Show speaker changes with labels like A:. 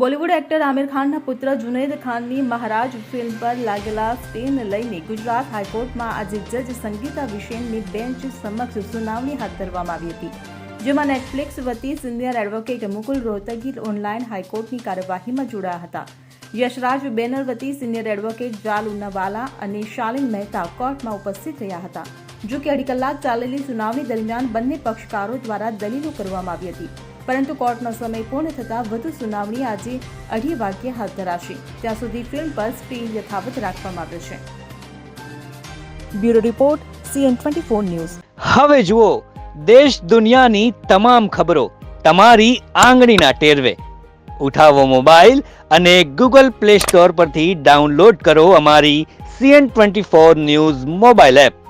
A: Bollywood actor Aamir ખાનના પુત્ર Junaid ખાનની મહારાજ ફિલ્મ પર લાગેલા સ્ટેને લઈને ગુજરાત હાઈકોર્ટમાં આજે જજ સંગીતા વિશેનની બેન્ચ સમક્ષ સુનાવણી હાથ ધરવામાં આવી હતી, જેમાં નેટફ્લિક્સ વતી senior advocate Mukul Rohatgi online હાઈકોર્ટની કાર્યવાહીમાં જોડાયા હતા. યશરાજ બેનર વતી સિનિયર એડવોકેટ જાલ ઉન્નાવાલા અને શાલિન મહેતા કોર્ટમાં ઉપસ્થિત રહ્યા હતા જો કે અઢી કલાક ચાલેલી સુનાવણી દરમિયાન બંને પક્ષકારો દ્વારા દલીલો કરવામાં આવી હતી. પરંતુ કોર્ટનો સમય પૂર્ણ થતાં વધુ સુનાવણી આજે અઢી વાગ્યે હાથ ધરાશે. ત્યાં સુધી ફિલ્મ પર સ્ટે યથાવત રાખવામાં આવ્યો છે. Bureau report, CN twenty four news.
B: હવે જુઓ, દેશ દુનિયાની તમામ ખબરો તમારી આંગળીના ટેરવે. ઉઠાવો મોબાઈલ અને ગૂગલ પ્લે સ્ટોર પરથી ડાઉનલોડ કરો અમારી CN twenty four news mobile app.